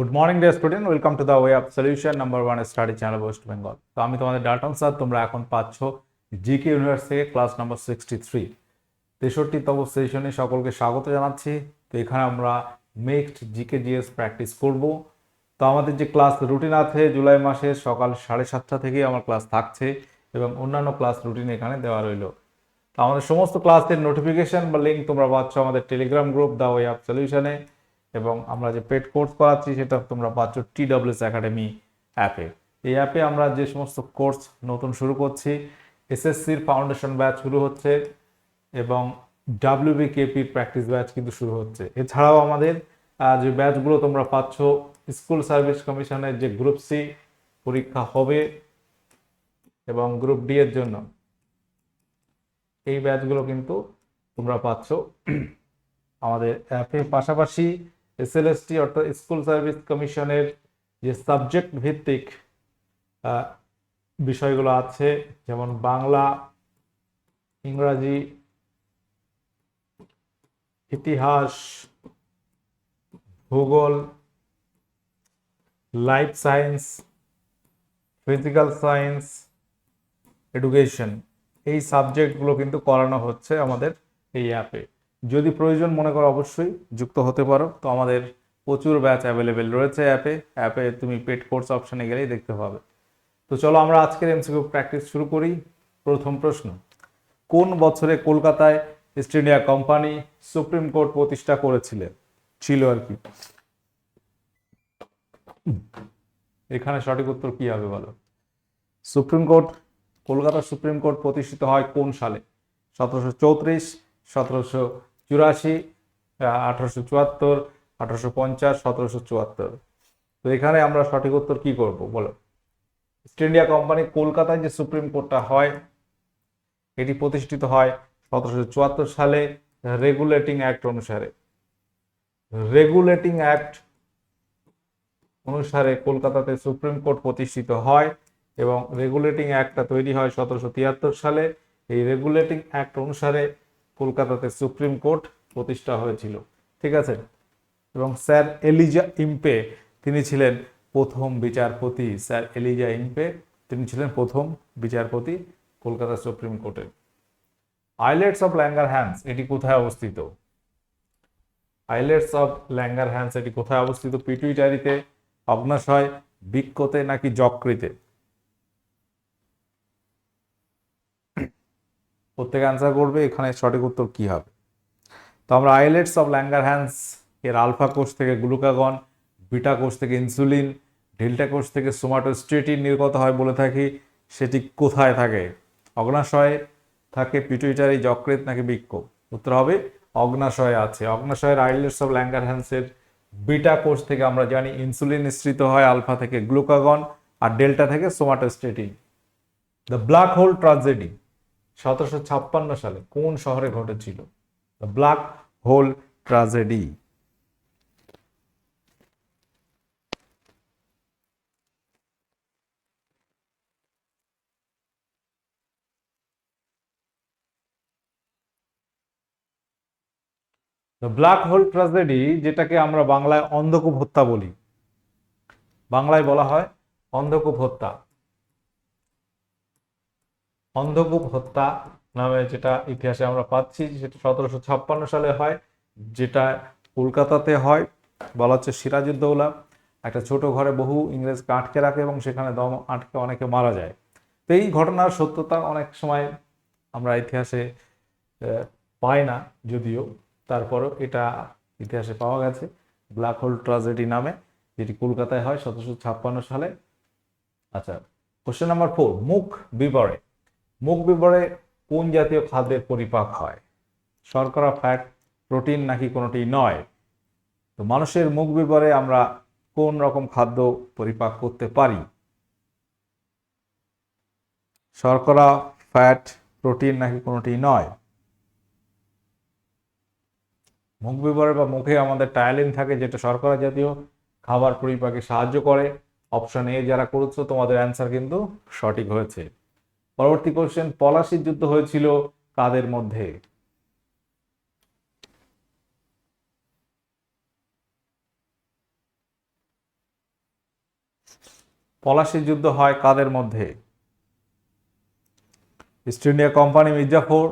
Good morning dear student welcome to the way of solution number one study channel West Bengal তো আমি তোমাদের Dalton sir তোমরা এখন পাচ্ছ জিকে ইউনিভার্স থেকে ক্লাস নাম্বার সিক্সটি থ্রি তেষট্টিতম সেশনে সকলকে স্বাগত জানাচ্ছি। তো, এখানে আমরা মিক্সড জিকে জিএস প্র্যাকটিস করব। তো, আমাদের যে ক্লাস রুটিন আছে, জুলাই মাসের সকাল সাড়ে সাতটা থেকে আমার ক্লাস থাকছে এবং অন্যান্য ক্লাস রুটিন এখানে দেওয়া রইল। তো, আমাদের সমস্ত ক্লাসের নোটিফিকেশন বা লিঙ্ক তোমরা পাচ্ছ আমাদের Telegram group the way of সলিউশনে এবং আমরা যে পেড কোর্স করাচ্ছি সেটা তোমরা পাচ্ছ টি ডাব্লিউএস একাডেমি অ্যাপে এই অ্যাপে আমরা যে সমস্ত কোর্স নতুন শুরু করছি এসএসসির ফাউন্ডেশন ব্যাচ শুরু হচ্ছে এবং ডাব্লিউবিকেপির প্র্যাকটিস ব্যাচ কিন্তু শুরু হচ্ছে। এছাড়াও আমাদের যে ব্যাচগুলো তোমরা পাচ্ছ স্কুল সার্ভিস কমিশনের যে গ্রুপ সি পরীক্ষা হবে এবং গ্রুপ ডি এর জন্য। এই ব্যাচগুলো কিন্তু তোমরা পাচ্ছ আমাদের অ্যাপের পাশাপাশি এসএলএসটি অর্থাৎ স্কুল সার্ভিস কমিশনের যে সাবজেক্ট ভিত্তিক বিষয়গুলো আছে, যেমন বাংলা, ইংরাজি, ইতিহাস, ভূগোল, life science, physical science, education, এই সাবজেক্টগুলো কিন্তু করানো হচ্ছে আমাদের এই অ্যাপে। যদি প্রয়োজন মনে করো অবশ্যই যুক্ত হতে পারো, তো আমাদের প্রচুর ব্যাচ অ্যাভেলেবেল রয়েছে অ্যাপে অ্যাপে তুমি পেড কোর্স অপশানে গেলেই দেখতে পাবে। তো চলো আমরা আজকের এমসিকিউ প্র্যাকটিস শুরু করি। প্রথম প্রশ্ন, কোন বছরে কলকাতায় East India company supreme court প্রতিষ্ঠা করেছিলেন ছিল আর কি। এখানে সঠিক উত্তর কি হবে বলো? Supreme court Kolkata supreme court প্রতিষ্ঠিত হয় কোন সালে? সতেরোশো চৌত্রিশ, সতেরোশো চুরাশি আঠারোশো চুয়াত্তর, আঠারোশো পঞ্চাশ, সতেরোশো চুয়াত্তর। তো এখানে আমরা সঠিক উত্তর কি করব? বলো। ইস্ট ইন্ডিয়া কোম্পানি কলকাতায় যে সুপ্রিম কোর্টটা হয়, এটি প্রতিষ্ঠিত হয় সতেরোশো চুয়াত্তর সালে রেগুলেটিং অ্যাক্ট অনুসারে। রেগুলেটিং অ্যাক্ট অনুসারে কলকাতাতে সুপ্রিম কোর্ট প্রতিষ্ঠিত হয় এবং রেগুলেটিং অ্যাক্টটা তৈরি হয় সতেরোশো তিয়াত্তর সালে। এই রেগুলেটিং অ্যাক্ট অনুসারে কলকাতাতে সুপ্রিম কোর্ট প্রতিষ্ঠা হয়েছিল। ঠিক আছে? এবং স্যার এলিজা ইম্পে, তিনি ছিলেন প্রথম বিচারপতি। স্যার এলিজা ইম্পে, তিনি ছিলেন প্রথম বিচারপতি কলকাতা সুপ্রিম কোর্টের আইলেটস অফ ল্যাঙ্গার হ্যান্স এটি কোথায় অবস্থিত? আইলেটস অফ ল্যাঙ্গার হ্যান্স এটি কোথায় অবস্থিত? পিটুইটারিতে অগ্নাশয় বৃক্ষতে নাকি যকৃতে? প্রত্যেকে অ্যান্সার করবে, এখানে সঠিক উত্তর কি হবে? তো আমরা আইলেটস অফ ল্যাঙ্গার হ্যান্স এর আলফা কোষ থেকে গ্লুকাগন বিটা কোষ থেকে ইনসুলিন ডেল্টা কোষ থেকে সোমাটোস্টেটিন নির্গত হয় বলে থাকি, সেটি কোথায় থাকে? অগ্নাশয়ে থাকে পিটুইটারি যকৃত নাকি বৃক্ষ? উত্তর হবে অগ্নাশয়ে আছে। অগ্নাশয়ের আইলেটস অফ ল্যাঙ্গার হ্যান্সের বিটা কোষ থেকে আমরা জানি ইনসুলিন নিঃসৃত হয় আলফা থেকে গ্লুকাগন আর ডেল্টা থেকে somato somatostatin the black hole tragedy সতেরোশো ছাপ্পান্ন সালে কোন শহরে ঘটেছিল? Black hole tragedy black hole tragedy যেটাকে আমরা বাংলায় অন্ধকূপ হত্যা বলি। বাংলায় বলা হয় অন্ধকূপ হত্যা। অন্ধকূপ হত্যা নামে যেটা ইতিহাসে আমরা পাচ্ছি সেটা সতেরোশো ছাপ্পান্ন সালে হয়, যেটা কলকাতাতে হয়, বলা হচ্ছে সিরাজউদ্দৌলা। একটা ছোট ঘরে বহু ইংরেজকে আটকে রাখে এবং সেখানে দম আটকে অনেকে মারা যায়। তো এই ঘটনার সত্যতা অনেক সময় আমরা ইতিহাসে পাই না, যদিও। তারপরও এটা ইতিহাসে পাওয়া গেছে, ব্ল্যাক হোল ট্রাজেডি নামে, যেটি কলকাতায় হয় সতেরোশো ছাপ্পান্ন সালে। আচ্ছা কোশ্চেন নাম্বার ফোর, মুখ বিবরে। মুখ বিবরে কোন জাতীয় খাদ্যের পরিপাক হয়? শর্করা ফ্যাট প্রোটিন নাকি কোনোটি নয়? তো মানুষের মুখ বিবরে আমরা কোন রকম খাদ্য পরিপাক করতে পারি? শর্করা ফ্যাট প্রোটিন নাকি কোনোটি নয়? মুখ বিবরে বা মুখে আমাদের টায়ালিন থাকে যেটা শর্করা জাতীয় খাবার পরিপাকে সাহায্য করে। অপশন এ যারা করেছ তোমাদের অ্যান্সার কিন্তু সঠিক হয়েছে। পরবর্তী কোশ্চেন পলাশির যুদ্ধ হয়েছিল কাদের মধ্যে? পলাশি যুদ্ধ হয় কাদের মধ্যে? ইস্ট ইন্ডিয়া কোম্পানি মির্জাফর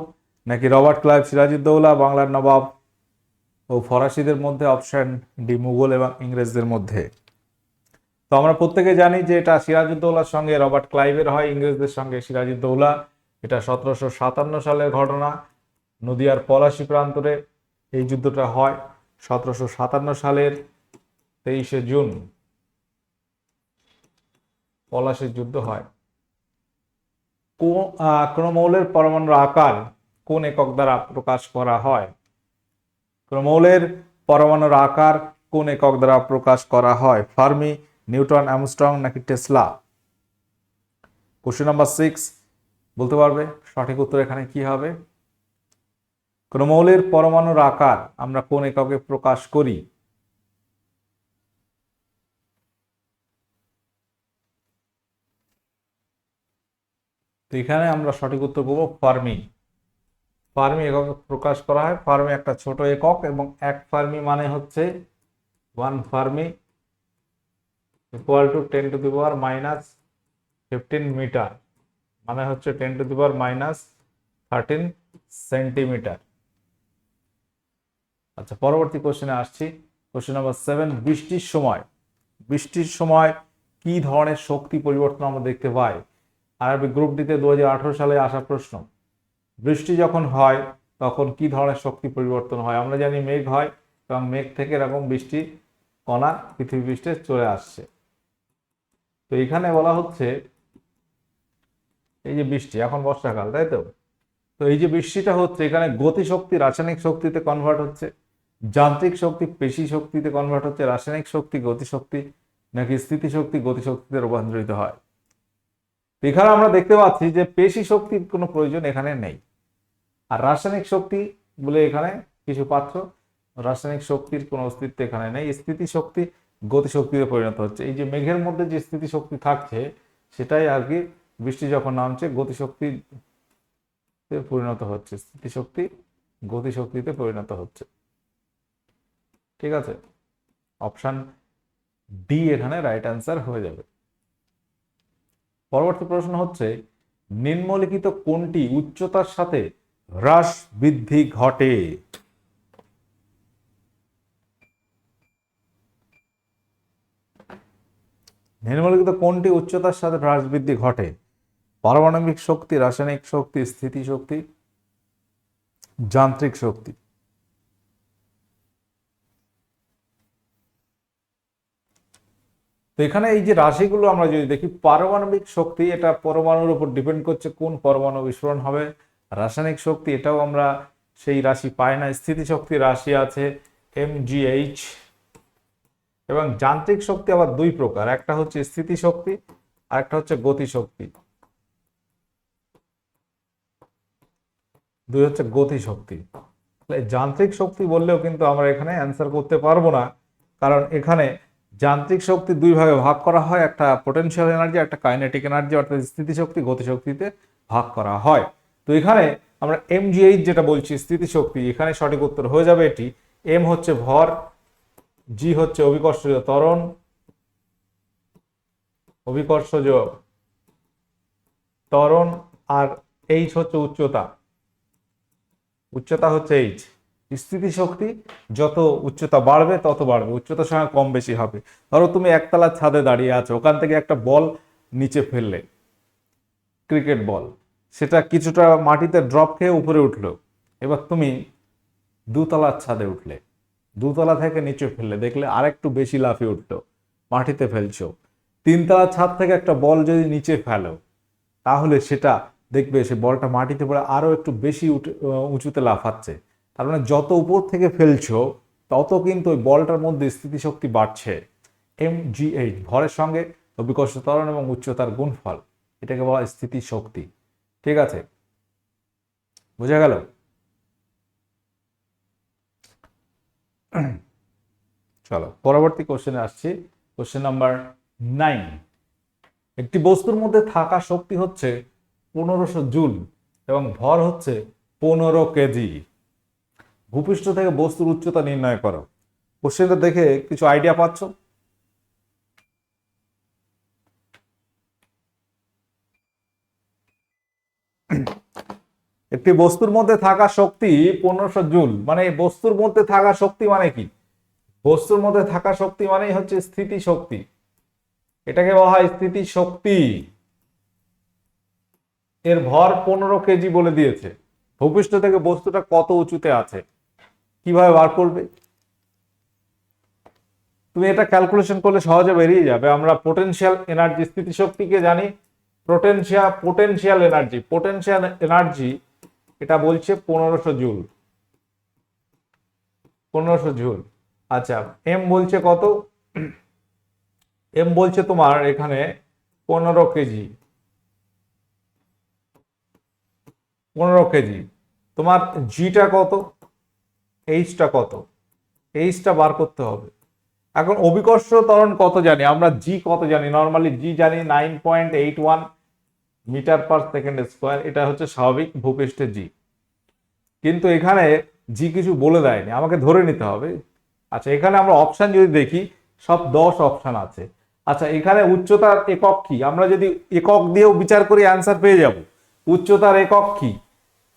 নাকি রবার্ট ক্লাইভ সিরাজউদ্দৌলা, বাংলার নবাব ও ফরাসিদের মধ্যে অপশন ডি মুঘল এবং ইংরেজদের মধ্যে? তো আমরা প্রত্যেকে জানি যে এটা সিরাজউদ্দৌলার সঙ্গে রবার্ট ক্লাইভের হয়, ইংরেজদের সঙ্গে সিরাজউদ্দৌলা। এটা সতেরোশো সাতান্ন সালের ঘটনা, নদিয়ার পলাশি প্রান্তরে এই যুদ্ধটা হয় সতেরোশো সাতান্ন সালের তেইশে জুন। পলাশির যুদ্ধ হয়। কোনো মৌলের পরমাণুর আকার কোন একক দ্বারা প্রকাশ করা হয়? কোনো মৌলের পরমাণুর আকার কোন একক দ্বারা প্রকাশ করা হয়? ফার্মি নিউটন অ্যামস্ট্রং নাকি টেসলা? কোশ্চেন নাম্বার সিক্স বলতে পারবে? সঠিক উত্তর এখানে কি হবে? কোন মৌলের পরমাণুর আকার আমরা কোন এককে প্রকাশ করি? তো এখানে আমরা সঠিক উত্তর করব ফার্মি। ফার্মি একক প্রকাশ করা হয়। ফার্মি একটা ছোট একক এবং এক ফার্মি মানে হচ্ছে one fermi. Equal to ten to the power minus fifteen metre মানে হচ্ছে ten to the power minus thirteen centimetre আচ্ছা পরবর্তী কোশ্চেনে আসছি। কোশ্চেন নাম্বার সেভেন বৃষ্টির সময়। বৃষ্টির সময় কি ধরনের শক্তি পরিবর্তন আমরা দেখতে পাই? আরবি গ্রুপ ডিতে দু হাজার আঠারো সালে আসা প্রশ্ন, বৃষ্টি যখন হয়, তখন কি ধরনের শক্তি পরিবর্তন হয়? আমরা জানি মেঘ হয় এবং মেঘ থেকে এরকম বৃষ্টি কণা পৃথিবী পৃষ্ঠে চলে আসছে। তো এখানে বলা হচ্ছে এই যে বৃষ্টি, এখন বর্ষাকাল, তাই তো? তো এই যে বৃষ্টিটা হচ্ছে, এখানে গতিশক্তি, রাসায়নিক শক্তিতে কনভার্ট হচ্ছে, যান্ত্রিক শক্তি, পেশি শক্তিতে কনভার্ট হচ্ছে, রাসায়নিক শক্তি, গতিশক্তি, নাকি স্থিতিশক্তি, গতিশক্তিতে রূপান্তরিত হয়? এখানে আমরা দেখতে পাচ্ছি যে পেশি শক্তির কোনো প্রয়োজন এখানে নেই। আর রাসায়নিক শক্তি বলে এখানে কিছু পাত্র, রাসায়নিক শক্তির কোনো অস্তিত্ব এখানে নেই। স্থিতিশক্তি গতিশক্তিতে পরিণত হচ্ছে। এই যে মেঘের মধ্যে যে স্থিতিশক্তি থাকছে, সেটাই আর কি বৃষ্টি যখন নামছে, গতিশক্তিতে পরিণত হচ্ছে। স্থিতিশক্তি গতিশক্তিতে পরিণত হচ্ছে। ঠিক আছে? অপশন ডি এখানে রাইট অ্যান্সার হয়ে যাবে। পরবর্তী প্রশ্ন হচ্ছে, নিম্নলিখিত কোনটি উচ্চতার সাথে হ্রাস বৃদ্ধি ঘটে? নিম্নলিখিত কোনটি উচ্চতার সাথে হ্রাস বৃদ্ধি ঘটে? পারমাণবিক শক্তি, রাসায়নিক শক্তি স্থিতিশক্তি যান্ত্রিক শক্তি। তো এখানে এই যে রাশিগুলো আমরা যদি দেখি, পারমাণবিক শক্তি এটা পরমাণুর উপর ডিপেন্ড করছে কোন পরমাণু বিস্ফোরণ হবে। রাসায়নিক শক্তি এটাও আমরা সেই রাশি পাই না। স্থিতিশক্তি রাশি আছে এমজিএইচ এবং যান্ত্রিক শক্তি আবার দুই প্রকার, একটা হচ্ছে স্থিতিশক্তি আর একটা হচ্ছে গতিশক্তি। দুই হচ্ছে গতিশক্তি। তাহলে যান্ত্রিক শক্তি বললেও কিন্তু আমরা এখানে অ্যান্সার করতে পারব না, কারণ এখানে যান্ত্রিক শক্তি দুই ভাগে ভাগ করা হয়, একটা পোটেনশিয়াল এনার্জি একটা কাইনেটিক এনার্জি অর্থাৎ স্থিতিশক্তি, গতিশক্তিতে ভাগ করা হয়। তো এখানে আমরা এমজিএইচ যেটা বলছি, স্থিতিশক্তি, এখানে সঠিক উত্তর হয়ে যাবে এটি। এম হচ্ছে ভর জি হচ্ছে অভিকর্ষজ ত্বরণ অভিকর্ষজ ত্বরণ আর এইচ হচ্ছে উচ্চতা। উচ্চতা হচ্ছে এইচ স্থিতিশক্তি যত উচ্চতা বাড়বে, তত বাড়বে। উচ্চতার সঙ্গে কম বেশি হবে। ধরো তুমি একতলার ছাদে দাঁড়িয়ে আছো, ওখান থেকে একটা বল নিচে ফেললে, ক্রিকেট বল। সেটা কিছুটা মাটিতে ড্রপ খেয়ে উপরে উঠল। এবার তুমি দুতলার ছাদে উঠলে। দুতলা থেকে নিচে ফেললে, দেখলে আরেকটু বেশি লাফিয়ে উঠল মাটিতে ফেলছো। তিনতলা ছাদ থেকে একটা বল যদি নিচে ফেলো, তাহলে সেটা দেখবে সে বলটা মাটিতে পড়ে আরও একটু বেশি উঁচুতে লাফাচ্ছে। তার মানে যত উপর থেকে ফেলছো, তত কিন্তু ওই বলটার মধ্যে স্থিতিশক্তি বাড়ছে। এম জি এইচ ভরের সঙ্গে অভিকর্ষ ত্বরণ এবং উচ্চতার গুণফল, এটাকে বলা স্থিতিশক্তি। ঠিক আছে? বোঝা গেল? চলো, পরবর্তী কোশ্চেনে আসছি। কোশ্চেন নাম্বার নাইন একটি বস্তুর মধ্যে থাকা শক্তি হচ্ছে পনেরোশো জুল এবং ভর হচ্ছে পনেরো কেজি। ভূপৃষ্ঠ থেকে বস্তুর উচ্চতা নির্ণয় করো। কোশ্চেনটা দেখে কিছু আইডিয়া পাচ্ছ? একটি বস্তুর মধ্যে থাকা শক্তি পনেরোশো জুল। মানে বস্তুর মধ্যে থাকা শক্তি মানে কি? বস্তুর মধ্যে থাকা শক্তি মানেই হচ্ছে স্থিতি শক্তি এটাকে বলা হয় স্থিতি শক্তি এর ভর পনেরো কেজি বলে দিয়েছে। ভূপৃষ্ঠ থেকে বস্তুটা কত উঁচুতে আছে? কীভাবে বার করবে? তুমি এটা ক্যালকুলেশন করলে সহজে বেরিয়ে যাবে। আমরা পোটেনশিয়াল এনার্জি স্থিতিশক্তিকে জানি। Potential potential energy potential energy এটা বলছে পনেরোশো জুল। পনেরোশো জুল। আচ্ছা এম বলছে কত? এম বলছে তোমার এখানে পনেরো কেজি। পনেরো কেজি। তোমার জিটা কত? এইচটা কত? এইচটা বার করতে হবে। এখন অভিকর্ষ ত্বরণ কত জানি? আমরা জি কত জানি? নর্মালি জি জানি nine point eight one metre per second square, এটা হচ্ছে স্বাভাবিক ভূপৃষ্ঠের জি কিন্তু এখানে জি কিছু বলে দেয়নি, আমাকে ধরে নিতে হবে। আচ্ছা এখানে আমরা অপশান যদি দেখি, সব দশ অপশান আছে। আচ্ছা এখানে উচ্চতার একক কি? আমরা যদি একক দিয়েও বিচার করি অ্যান্সার পেয়ে যাব। উচ্চতার একক কি?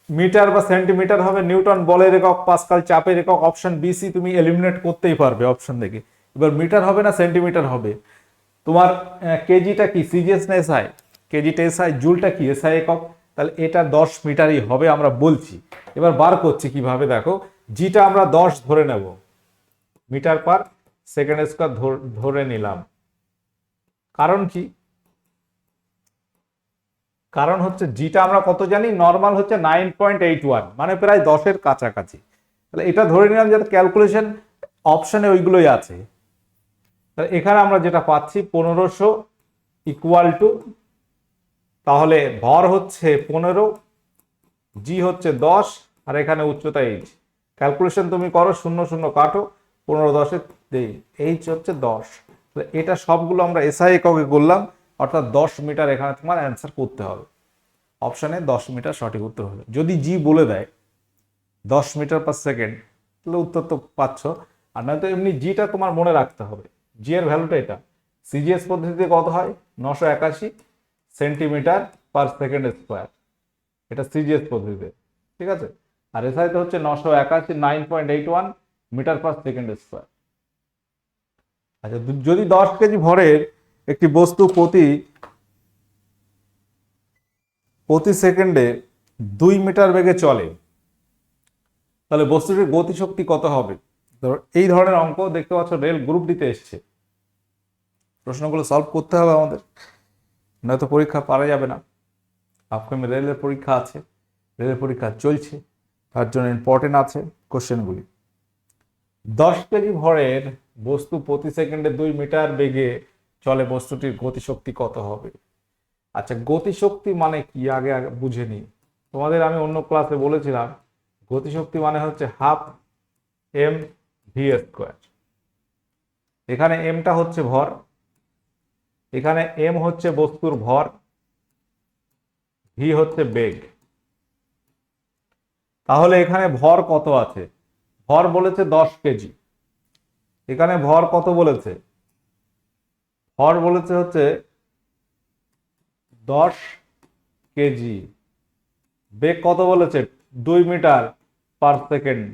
মিটার বা সেন্টিমিটার হবে নিউটন, বলের একক, পাস্কাল চাপের একক অপশন বিসি তুমি এলিমিনেট করতেই পারবে অপশন দেখে। এবার মিটার হবে না, সেন্টিমিটার হবে? তোমার কেজিটা কি? সিজিএস না এসআই কেজিটা এসআই, জুলটা কি? এসআই একক। তাহলে এটা দশ মিটারই হবে আমরা বলছি। এবার বার করছি কীভাবে দেখো। জিটা আমরা দশ ধরে নেব। মিটার পার সেকেন্ড স্কোয়ার ধরে নিলাম। কারণ কি? কারণ হচ্ছে জিটা আমরা কত জানি? নর্মাল হচ্ছে নাইন পয়েন্ট এইট ওয়ান মানে প্রায় দশের কাছাকাছি। তাহলে এটা ধরে নিলাম যাতে ক্যালকুলেশন অপশানে ওইগুলোই আছে। তাহলে এখানে আমরা যেটা পাচ্ছি, পনেরোশো ইকুয়াল টু তাহলে ভর হচ্ছে পনেরো জি হচ্ছে দশ, আর এখানে উচ্চতা এইচ ক্যালকুলেশন তুমি করো, শূন্য শূন্য কাটো, পনেরো দশে এইচ হচ্ছে দশ। এটা সবগুলো আমরা এসআই এককে করলাম, অর্থাৎ দশ মিটার এখানে তোমার অ্যান্সার করতে হবে। অপশানে দশ মিটার সঠিক উত্তর হবে। যদি জি বলে দেয়, দশ মিটার পার সেকেন্ড তাহলে উত্তর তো পাচ্ছ। আর নয়তো এমনি জিটা তোমার মনে রাখতে হবে। জি এর ভ্যালুটা এটা। সিজিএস পদ্ধতিতে কত হয়? নশো একাশি। Centimetre per second square. এটা সিজিএস পদ্ধতিতে, ঠিক আছে? আর এসআইতে হচ্ছে নশো একাশি, nine point eight one metre per second square. আচ্ছা যদি দশ কেজি ভরের একটি বস্তু প্রতি প্রতি সেকেন্ডে দুই মিটার বেগে চলে, তাহলে বস্তুটির গতিশক্তি কত হবে? ধরো, এই ধরনের অঙ্ক দেখতে পাচ্ছ, রেল গ্রুপ দিতে এসছে। প্রশ্নগুলো সলভ করতে হবে আমাদের। নয়তো পরীক্ষা পারা যাবে না। আপকামিং রেলের পরীক্ষা আছে, রেলের পরীক্ষা চলছে, তার জন্য ইম্পর্টেন্ট আছে কোশ্চেনগুলি। দশ কেজি ভরের বস্তু প্রতি সেকেন্ডে দুই মিটার বেগে চলে বস্তুটির গতিশক্তি কত হবে? আচ্ছা গতিশক্তি মানে কি? আগে আগে বুঝে নিই। তোমাদের আমি অন্য ক্লাসে বলেছিলাম, গতিশক্তি মানে হচ্ছে হাফ এম ভি স্কোয়ার। এখানে এমটা হচ্ছে ভর এখানে এম হচ্ছে বস্তুর ভর ভি হচ্ছে বেগ। তাহলে এখানে ভর কত আছে? ভর বলেছে দশ কেজি। এখানে ভর কত বলেছে? ভর বলেছে হচ্ছে দশ কেজি। বেগ কত বলেছে? দুই মিটার পার সেকেন্ড।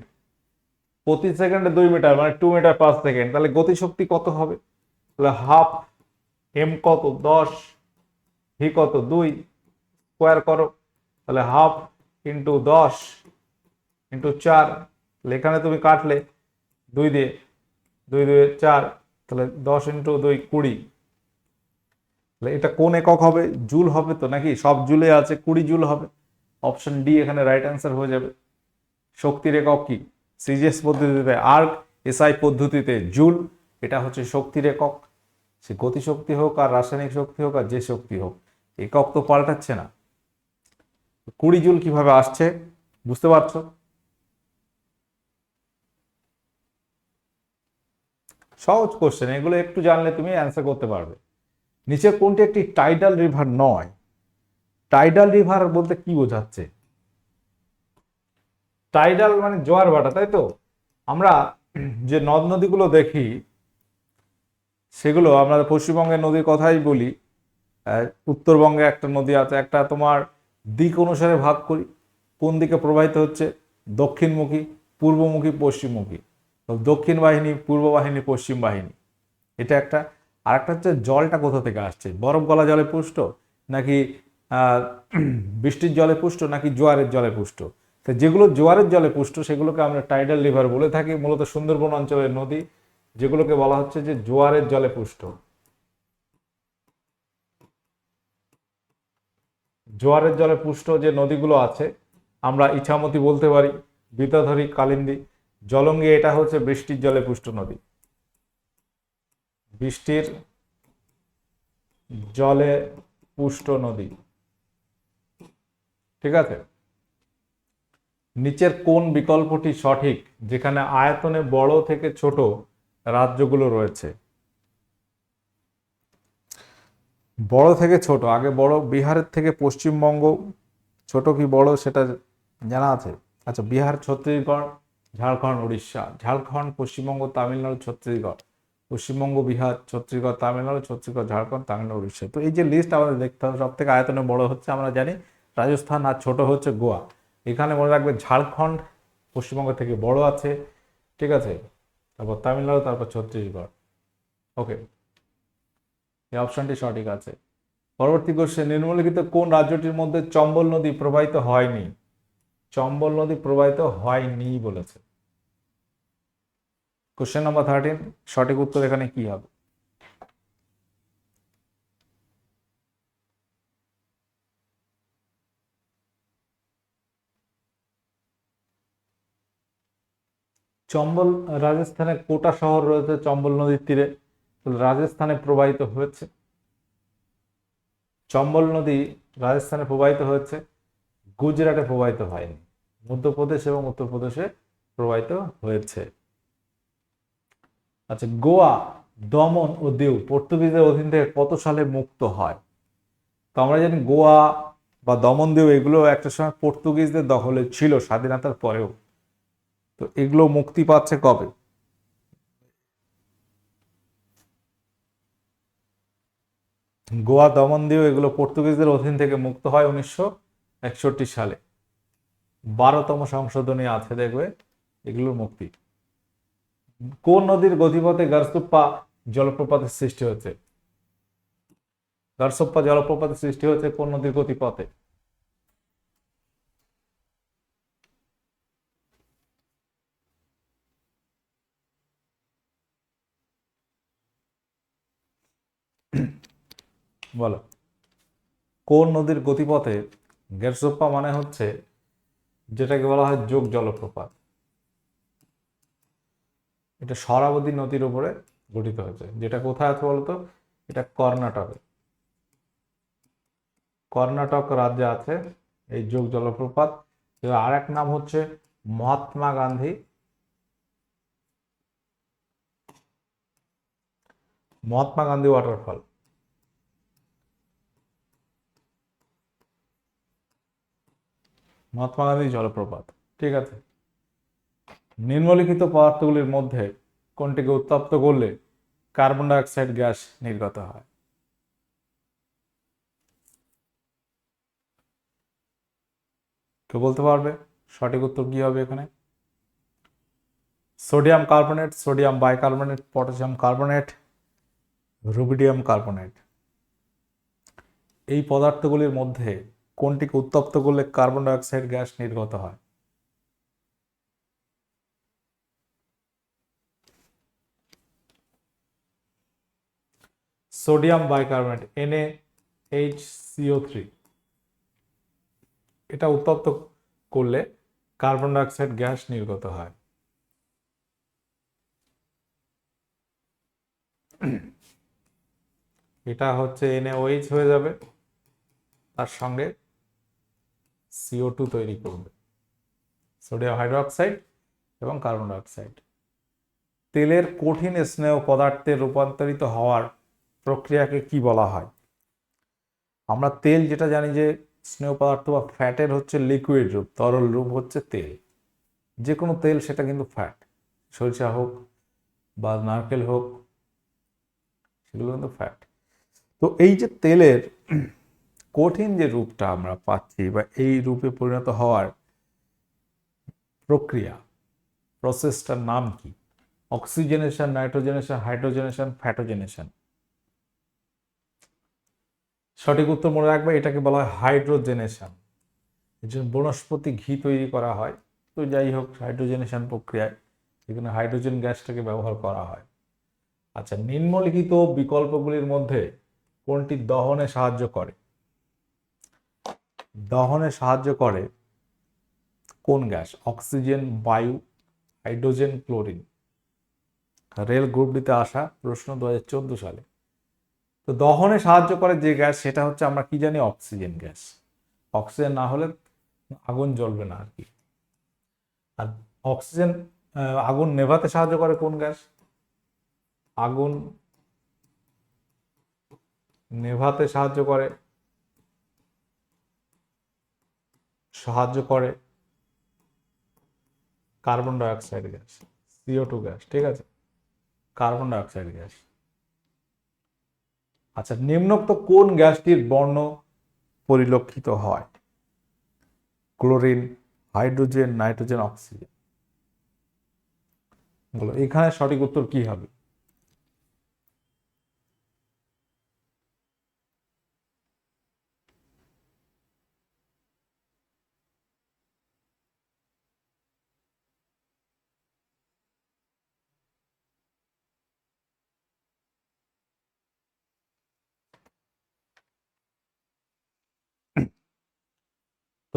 প্রতি সেকেন্ডে দুই মিটার মানে টু মিটার পার সেকেন্ড তাহলে গতিশক্তি কত হবে? তাহলে হাফ এম কত? দশ ভি কত? দুই স্কোয়ার করো। তাহলে হাফ ইন্টু দশ ইন্টু চার। এখানে তুমি কাটলে দুই দিয়ে, দুই দুই চার, তাহলে দশ ইন্টু দুই, কুড়ি। তাহলে এটা কোন একক হবে? জুল হবে তো নাকি? সব জুলে আছে, কুড়ি জুল হবে। অপশন ডি এখানে রাইট অ্যান্সার হয়ে যাবে। শক্তির একক কি? সিজিএস পদ্ধতিতে আর্ক এসআই পদ্ধতিতে জুল। এটা হচ্ছে শক্তির একক। সে গতিশক্তি হোক আর রাসায়নিক শক্তি হোক আর যে শক্তি হোক, একক তো পাল্টাচ্ছে না। কুড়ি জুল কীভাবে আসছে বুঝতে পারছ? সহজ কোশ্চেন এগুলো একটু জানলে তুমি অ্যান্সার করতে পারবে। নিচে কোনটি একটি টাইডাল রিভার নয়? টাইডাল রিভার বলতে কি বোঝাচ্ছে? টাইডাল মানে জোয়ার ভাটা, তাই তো? আমরা যে নদ নদীগুলো দেখি সেগুলো আমরা পশ্চিমবঙ্গের নদীর কথাই বলি। উত্তরবঙ্গে একটা নদী আছে, একটা তোমার দিক অনুসারে ভাগ করি। কোন দিকে প্রবাহিত হচ্ছে? দক্ষিণমুখী, পূর্বমুখী, পশ্চিমমুখী। তো দক্ষিণ বাহিনী, পূর্ব বাহিনী, পশ্চিম বাহিনী। এটা একটা। আর একটা হচ্ছে জলটা কোথা থেকে আসছে? বরফ গলা জলে পুষ্ট? নাকি বৃষ্টির জলে পুষ্ট? নাকি জোয়ারের জলে পুষ্ট? তো যেগুলো জোয়ারের জলে পুষ্ট, সেগুলোকে আমরা টাইডাল রিভার বলে থাকি। মূলত সুন্দরবন অঞ্চলের নদী। যেগুলোকে বলা হচ্ছে যে জোয়ারের জলে পুষ্ট। জোয়ারের জলে পুষ্ট যে নদীগুলো আছে, আমরা ইছামতি বলতে পারি, বিদ্যাধরী, কালিন্দী, জলঙ্গি, এটা হচ্ছে বৃষ্টির জলে পুষ্ট নদী। বৃষ্টির জলে পুষ্ট নদী। ঠিক আছে? নিচের কোন বিকল্পটি সঠিক? যেখানে আয়তনে বড় থেকে ছোট রাজ্যগুলো রয়েছে। বড় থেকে ছোট, আগে বড় বিহারের থেকে পশ্চিমবঙ্গ, ছোট কি বড় সেটা জানা আছে? আচ্ছা বিহার, ছত্তিশগড়, ঝাড়খণ্ড, উড়িষ্যা। ঝাড়খণ্ড, পশ্চিমবঙ্গ, তামিলনাড়ু, ছত্তিশগড়। পশ্চিমবঙ্গ, বিহার, ছত্তিশগড়, তামিলনাড়ু, ছত্তিশগড়, ঝাড়খণ্ড, তামিলনাড়ু, উড়িষ্যা। তো এই যে লিস্ট আমাদের দেখতে হবে সব থেকে আয়তনে বড় হচ্ছে আমরা জানি রাজস্থান আর ছোট হচ্ছে গোয়া। এখানে মনে রাখবে ঝাড়খণ্ড পশ্চিমবঙ্গ থেকে বড় আছে, ঠিক আছে? তারপর তামিলনাড়ু, তারপর ছত্তিশগড়। ওকে এই অপশনটি সঠিক আছে। পরবর্তী কোশ্চেন নিম্নলিখিত কোন রাজ্যটির মধ্যে চম্বল নদী প্রবাহিত হয়নি? চম্বল নদী প্রবাহিত হয়নি বলেছে। কোশ্চেন নাম্বার থার্টিন সঠিক উত্তর এখানে কি হবে? চম্বল রাজস্থানে কোটা শহর রয়েছে চম্বল নদীর তীরে, রাজস্থানে প্রবাহিত হয়েছে। চম্বল নদী রাজস্থানে প্রবাহিত হয়েছে, গুজরাটে প্রবাহিত হয়নি, মধ্যপ্রদেশ এবং উত্তরপ্রদেশে প্রবাহিত হয়েছে। আচ্ছা গোয়া, দমন ও দিউ পর্তুগিজের অধীন থেকে কত সালে মুক্ত হয়? তো আমরা জানি গোয়া বা দমন দিউ এগুলো একটা সময় পর্তুগিজদের দখলে ছিল, স্বাধীনতার পরেও। তো এগুলো মুক্তি পাচ্ছে কবে? গোয়া দমন দিউ এগুলো পর্তুগিজদের অধীন থেকে মুক্ত হয় উনিশশো একষট্টি সালে। বারোতম সংশোধনী আছে দেখবে, এগুলোর মুক্তি। কোন নদীর গতিপথে গারসুপ্পা জলপ্রপাতের সৃষ্টি হয়েছে? গারসপ্পা জলপ্রপাতের সৃষ্টি হয়েছে কোন নদীর গতিপথে? বলো। কোন নদীর গতিপথে গেরসোপ্পা মানে হচ্ছে যেটাকে বলা হয় যোগ জলপ্রপাত? এটা সরাবতী নদীর উপরে গঠিত হয়েছে। যেটা কোথায় আছে বলতো? এটা কর্ণাটকে। কর্ণাটক রাজ্যে আছে এই যোগ জলপ্রপাত। আর এক নাম হচ্ছে মহাত্মা গান্ধী। মহাত্মা গান্ধী ওয়াটারফল মহাত্মা গান্ধী জলপ্রপাত, ঠিক আছে? নিম্নলিখিত পদার্থগুলির মধ্যে কোনটিকে উত্তপ্ত করলে কার্বন ডাইঅক্সাইড গ্যাস নির্গত হয়? কেউ বলতে পারবে? সঠিক উত্তর কি হবে এখানে? Sodium carbonate, sodium bicarbonate, potassium carbonate, rubidium carbonate. এই পদার্থগুলির মধ্যে কোনটিকে উত্তপ্ত করলে কার্বন ডাইঅক্সাইড গ্যাস নির্গত হয়? Sodium bicarbonate NA H CO three এটা উত্তপ্ত করলে কার্বন ডাইঅক্সাইড গ্যাস নির্গত হয়। এটা হচ্ছে এনএওএইচ হয়ে যাবে। তার সঙ্গে সিও টু তৈরি করবে। সোডিয়াম হাইড্রোক্সাইড এবং কার্বন ডাইঅক্সাইড তেলের কঠিন স্নেহ পদার্থে রূপান্তরিত হওয়ার প্রক্রিয়াকে কি বলা হয়? আমরা তেল যেটা জানি যে স্নেহ পদার্থ বা ফ্যাটের হচ্ছে লিকুইড রূপ, তরল রূপ হচ্ছে তেল। যে কোনো তেল সেটা কিন্তু ফ্যাট সরিষা হোক বা নারকেল হোক, সেগুলো কিন্তু ফ্যাট তো এই যে তেলের কঠিন যে রূপটা আমরা পাচ্ছি বা এই রূপে পরিণত হওয়ার প্রক্রিয়া প্রসেসটার নাম কি? অক্সিজেনেশন নাইট্রোজেনেশন হাইড্রোজেনেশন ফ্যাটোজেনেশন সঠিক উত্তর মনে রাখবে, এটাকে বলা হয় হাইড্রোজেনেশন এর জন্য বনস্পতি ঘি তৈরি করা হয়। তো যাই হোক হাইড্রোজেনেশন প্রক্রিয়ায় এখানে হাইড্রোজেন গ্যাসটাকে ব্যবহার করা হয়। আচ্ছা নিম্নলিখিত বিকল্পগুলির মধ্যে কোনটি দহনে সাহায্য করে? দহনে সাহায্য করে কোন গ্যাস? অক্সিজেন, বায়ু, হাইড্রোজেন, ক্লোরিন। রেল গ্রুপ ডিতে আসা প্রশ্ন দু হাজার চোদ্দ সালে। তো দহনে সাহায্য করে যে গ্যাস, সেটা হচ্ছে আমরা কি জানি? Oxygen gas. অক্সিজেন না হলে আগুন জ্বলবে না আর কি। আর অক্সিজেন আগুন নেভাতে সাহায্য করে কোন গ্যাস? আগুন নেভাতে সাহায্য করে সাহায্য করে carbon dioxide gas CO two gas, ঠিক আছে? Carbon dioxide gas. আচ্ছা নিম্নোক্ত কোন গ্যাসটির বর্ণ পরিলক্ষিত হয়? Chlorine, hydrogen, nitrogen, oxygen. বলো, এখানে সঠিক উত্তর কি হবে?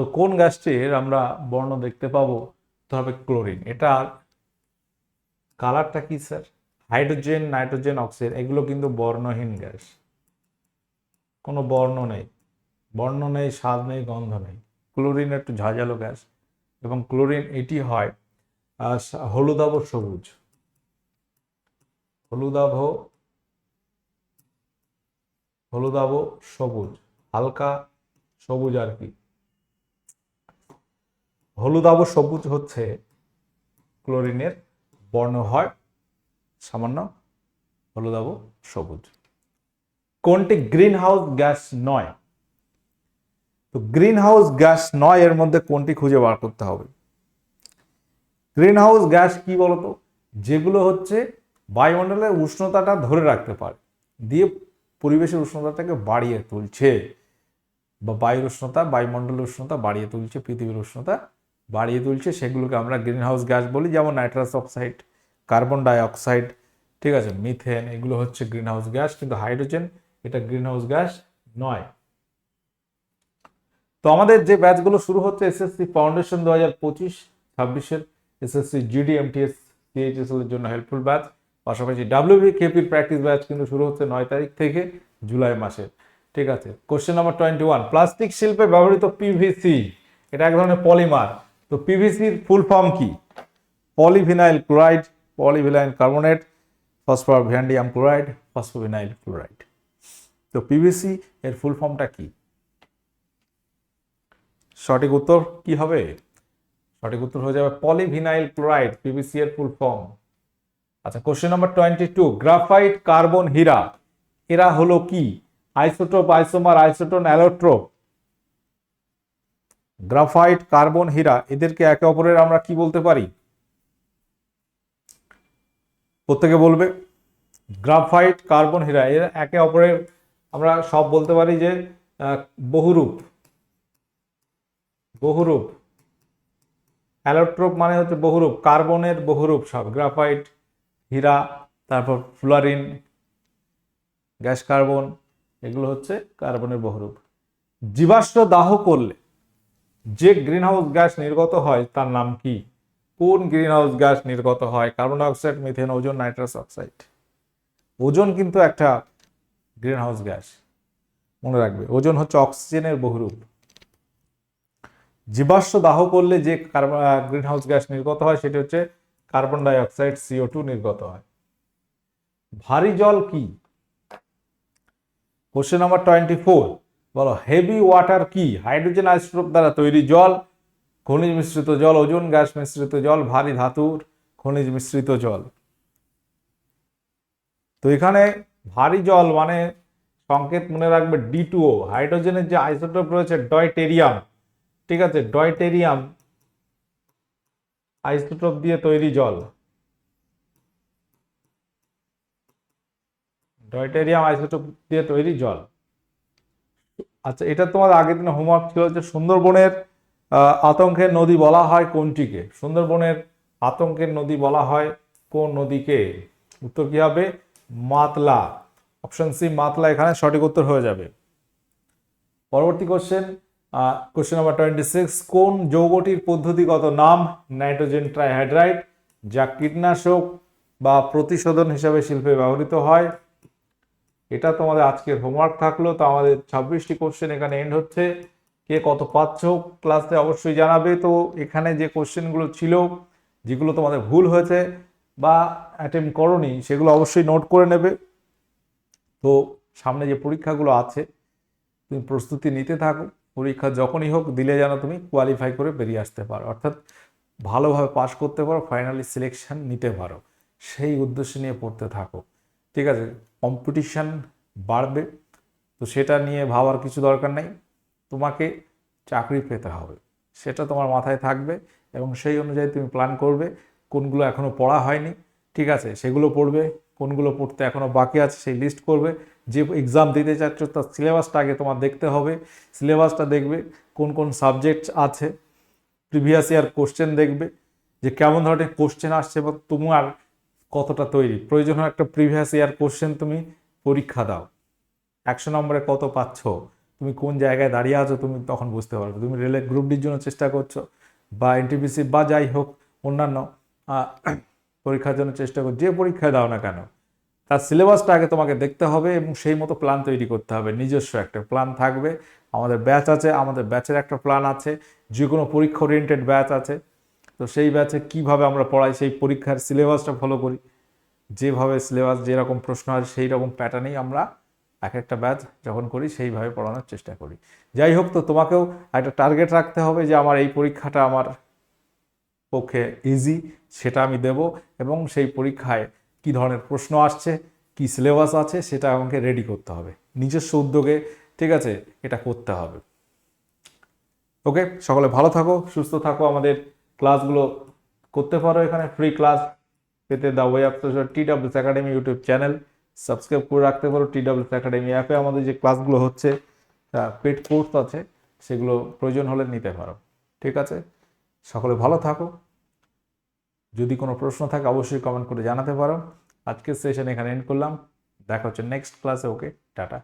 তো কোন গ্যাসটির আমরা বর্ণ দেখতে পাবো? হবে ক্লোরিন। এটা কালারটা কি, স্যার? হাইড্রোজেন, নাইট্রোজেন, অক্সিজেন, এগুলো কিন্তু বর্ণহীন গ্যাস। কোনো বর্ণ নেই। বর্ণ নেই, স্বাদ নেই, গন্ধ নেই। ক্লোরিন একটু ঝাঁঝালো গ্যাস এবং ক্লোরিন এটি হয় হলুদাভ সবুজ। হলুদাভ হলুদাভ সবুজ। হালকা সবুজ আর কি। হলুদাভ সবুজ হচ্ছে ক্লোরিনের বর্ণ হয় সামান্য হলুদাভ সবুজ। কোনটি গ্রিন হাউস গ্যাস নয়? তো গ্রিন হাউস গ্যাস নয় এর মধ্যে কোনটি খুঁজে বার করতে হবে? গ্রিন হাউস গ্যাস কি বলতো? যেগুলো হচ্ছে বায়ুমণ্ডলের উষ্ণতাটা ধরে রাখতে পারে, দিয়ে পরিবেশের উষ্ণতাটাকে বাড়িয়ে তুলছে বা বায়ুর উষ্ণতা, বায়ুমণ্ডলের উষ্ণতা বাড়িয়ে তুলছে, পৃথিবীর উষ্ণতা বাড়িয়ে তুলছে, সেগুলোকে আমরা গ্রিন হাউস গ্যাস বলি, যেমন nitrous oxide carbon dioxide ঠিক আছে? মিথেন এগুলো হচ্ছে গ্রিন হাউস গ্যাস কিন্তু হাইড্রোজেন এটা গ্রিন হাউস গ্যাস নয়। তো আমাদের যে ব্যাচগুলো শুরু হচ্ছে এসএসসি ফাউন্ডেশন দু হাজার পঁচিশ, ছাব্বিশের এসএসসি জিডি এমটিএস সিএইচএসএল এর জন্য হেল্পফুল ব্যাচ পাশাপাশি ডাব্লিউবি কেপির প্র্যাকটিস ব্যাচ কিন্তু শুরু হচ্ছে নয় তারিখ থেকে জুলাই মাসে ঠিক আছে? Question number twenty one plastic শিল্পে ব্যবহৃত পিভিসি এটা এক ধরনের পলিমার তো পিভিসির ফুল ফর্ম কি? পলিভিনাইল ক্লোরাইড পলিভিনাইল কার্বনেট ফসফোভিয়ান্ডিয়াম ক্লোরাইড ফসফোভিনাইল ক্লোরাইড তো পিভিসি এর ফুল ফর্মটা কি? সঠিক উত্তর কি হবে? সঠিক উত্তর হয়ে যাবে পলিভিনাইল ক্লোরাইড পিভিসি এর ফুল ফর্ম আচ্ছা question number twenty two graphite carbon হীরা, এরা হলো কি? Isotope isomer isotone allotrope graphite, carbon, হীরা, এদেরকে একে অপরের আমরা কি বলতে পারি? প্রত্যেকে বলবে, গ্রাফাইট, কার্বন, হীরা, এর একে অপরের আমরা সব বলতে পারি যে বহুরূপ। বহুরূপ। অ্যালোট্রোপ মানে হচ্ছে বহুরূপ, কার্বনের বহুরূপ সব। গ্রাফাইট, হীরা, তারপর ফ্লোরিন, গ্যাস কার্বন, এগুলো হচ্ছে কার্বনের বহুরূপ। জীবাশ্ম দাহ করলে যে গ্রিনহাউস গ্যাস নির্গত হয়, তার নাম কি? কোন গ্রিনহাউস গ্যাস নির্গত হয়? Carbon dioxide, methane, ozone, nitrous oxide. Ozone কিন্তু একটা গ্রিনহাউস গ্যাস। মনে রাখবে, ওজন হচ্ছে অক্সিজেনের বহুরূপ। জীবাশ্ম দাহ করলে যে গ্রিনহাউস গ্যাস নির্গত হয়, সেটি হচ্ছে carbon dioxide CO two নির্গত হয়। ভারী জল কি? কোশ্চেন নাম্বার টোয়েন্টি ফোর বলো হেভি ওয়াটার কি? হাইড্রোজেন আইসোটোপ দ্বারা তৈরি জল, খনিজ মিশ্রিত জল ওজন গ্যাস মিশ্রিত জল, ভারী ধাতুর খনিজ মিশ্রিত জল। তো এখানে ভারী জল মানে সংকেত মনে রাখবে ডি টু ও হাইড্রোজেনের যে আইসোটোপ রয়েছে ডয়টেরিয়াম ঠিক আছে ডয়টেরিয়াম আইসোটোপ দিয়ে তৈরি জল। ডয়টেরিয়াম আইসোটোপ দিয়ে তৈরি জল। আচ্ছা এটা তোমার আগের দিনে হোমওয়ার্ক ছিল যে সুন্দরবনের আতঙ্কের নদী বলা হয় কোনটিকে? সুন্দরবনের আতঙ্কের নদী বলা হয় কোন নদীকে? উত্তর কি হবে? মাতলা। অপশন সি মাতলা, এখানে সঠিক উত্তর হয়ে যাবে। পরবর্তী question question number twenty six কোন যৌগটির পদ্ধতিগত নাম নাইট্রোজেন ট্রাইহাইড্রাইট, যা কীটনাশক বা প্রতিশোধন হিসাবে শিল্পে ব্যবহৃত হয়? এটা তোমাদের আজকের হোমওয়ার্ক থাকল, তো আমাদের ছাব্বিশটি কোশ্চেন এখানে এন্ড হচ্ছে। কে কত পাচ্ছ? ক্লাসে অবশ্যই জানাবে। তো এখানে যে কোশ্চেনগুলো ছিল, যেগুলো তোমাদের ভুল হয়েছে বা অ্যাটেম্প করনি, সেগুলো অবশ্যই নোট করে নেবে। তো সামনে যে পরীক্ষাগুলো আছে, তুমি প্রস্তুতি নিতে থাকো। পরীক্ষা যখনই হোক, দিলে যেন তুমি কোয়ালিফাই করে বেরিয়ে আসতে পারো। অর্থাৎ ভালোভাবে পাশ করতে পারো ফাইনালি সিলেকশন নিতে পারো। সেই উদ্দেশ্য নিয়ে পড়তে থাকো। ঠিক আছে কম্পিটিশান বাড়বে, তো সেটা নিয়ে ভাবার কিছু দরকার নেই। তোমাকে চাকরি পেতে হবে, সেটা তোমার মাথায় থাকবে এবং সেই অনুযায়ী তুমি প্ল্যান করবে কোনগুলো এখনও পড়া হয়নি, ঠিক আছে, সেগুলো পড়বে, কোনগুলো পড়তে এখনও বাকি আছে সেই লিস্ট করবে। যে এক্সাম দিতে চাচ্ছ, তার সিলেবাসটা আগে তোমার দেখতে হবে সিলেবাসটা দেখবে, কোন কোন সাবজেক্ট আছে প্রিভিয়াস ইয়ার কোশ্চেন দেখবে, যে কেমন ধরনের কোশ্চেন আসছে এবং তোমার কতটা তৈরি? প্রয়োজন হয় একটা প্রিভিয়াস ইয়ার কোশ্চেন তুমি পরীক্ষা দাও। একশো নম্বরে কত পাচ্ছ? তুমি কোন জায়গায় দাঁড়িয়ে আছো তুমি তখন বুঝতে পারবে। তুমি রেলের গ্রুপ ডির জন্য চেষ্টা করছ বা এনটিপিসি বা যাই হোক, অন্যান্য পরীক্ষার জন্য চেষ্টা করছ, যে পরীক্ষায় দাও না কেন, তার সিলেবাসটা আগে তোমাকে দেখতে হবে এবং সেই মতো প্ল্যান তৈরি করতে হবে। নিজস্ব একটা প্ল্যান থাকবে। আমাদের ব্যাচ আছে, আমাদের ব্যাচের একটা প্ল্যান আছে। যে কোনো পরীক্ষা ওরিয়েন্টেড ব্যাচ আছে। তো সেই ব্যাচে কীভাবে আমরা পড়াই, সেই পরীক্ষার সিলেবাসটা ফলো করি। যেভাবে সিলেবাস যেরকম প্রশ্ন হয় সেই রকম প্যাটার্নেই আমরা এক একটা ব্যাচ যখন করি, সেইভাবে পড়ানোর চেষ্টা করি। যাই হোক, তো তোমাকেও একটা টার্গেট রাখতে হবে যে আমার এই পরীক্ষাটা আমার পক্ষে ইজি সেটা আমি দেব এবং সেই পরীক্ষায় কি ধরনের প্রশ্ন আসছে, কি সিলেবাস আছে, সেটা আমাকে রেডি করতে হবে। নিজস্ব উদ্যোগে, ঠিক আছে, এটা করতে হবে। ওকে সকলে ভালো থাকো, সুস্থ থাকো আমাদের ক্লাসগুলো করতে পারো এখানে ফ্রি ক্লাস পেতে the way of T WS academy YouTube channel subscribe করে রাখতে পারো টি ডাব্লিউস একাডেমি অ্যাপে আমাদের যে ক্লাসগুলো হচ্ছে পেড কোর্স আছে, সেগুলো প্রয়োজন হলে নিতে পারো। ঠিক আছে? সকলে ভালো থাকো। যদি কোনো প্রশ্ন থাকে, অবশ্যই কমেন্ট করে জানাতে পারো। আজকের সেশন এখানে এন্ড করলাম। দেখা হচ্ছে নেক্সট ক্লাসে ওকে টাটা